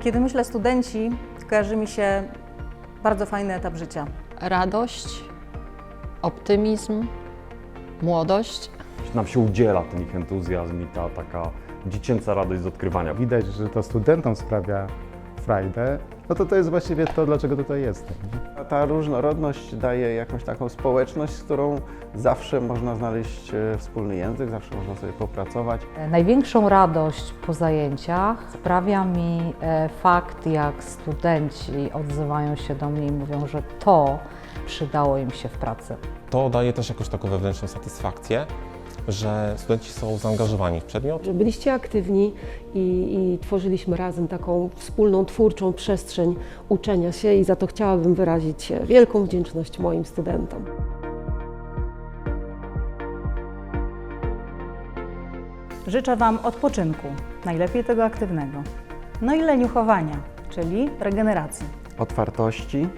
Kiedy myślę studenci, kojarzy mi się bardzo fajny etap życia. Radość, optymizm, młodość. Nam się udziela ten ich entuzjazm i ta taka dziecięca radość z odkrywania. Widać, że to studentom sprawia frajdę, no to to jest właściwie to, dlaczego tutaj jestem. Ta różnorodność daje jakąś taką społeczność, z którą zawsze można znaleźć e, wspólny język, zawsze można sobie popracować. Największą radość po zajęciach sprawia mi e, fakt, jak studenci odzywają się do mnie i mówią, że to przydało im się w pracy. To daje też jakąś taką wewnętrzną satysfakcję, że studenci są zaangażowani w przedmiot. że byliście aktywni i, i tworzyliśmy razem taką wspólną, twórczą przestrzeń uczenia się i za to chciałabym wyrazić wielką wdzięczność moim studentom. Życzę Wam odpoczynku, najlepiej tego aktywnego. No i leniuchowania, czyli regeneracji. Otwartości,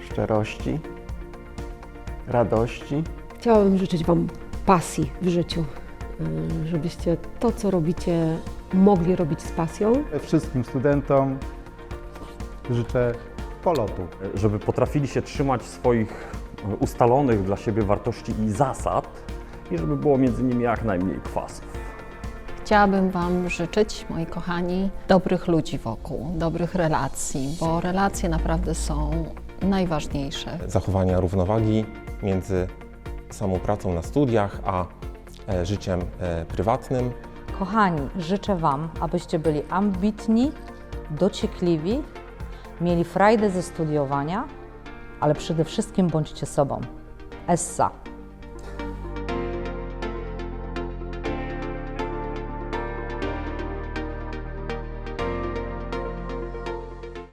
szczerości, radości. Chciałabym życzyć Wam pasji w życiu, y, żebyście to, co robicie, mogli robić z pasją. Wszystkim studentom życzę polotu. Żeby potrafili się trzymać swoich ustalonych dla siebie wartości i zasad i żeby było między nimi jak najmniej kwasów. Chciałabym Wam życzyć, moi kochani, dobrych ludzi wokół, dobrych relacji, bo relacje naprawdę są najważniejsze. Zachowania równowagi między samą pracą na studiach, a e, życiem e, prywatnym. Kochani, życzę Wam, abyście byli ambitni, dociekliwi, mieli frajdę ze studiowania, ale przede wszystkim bądźcie sobą. Essa.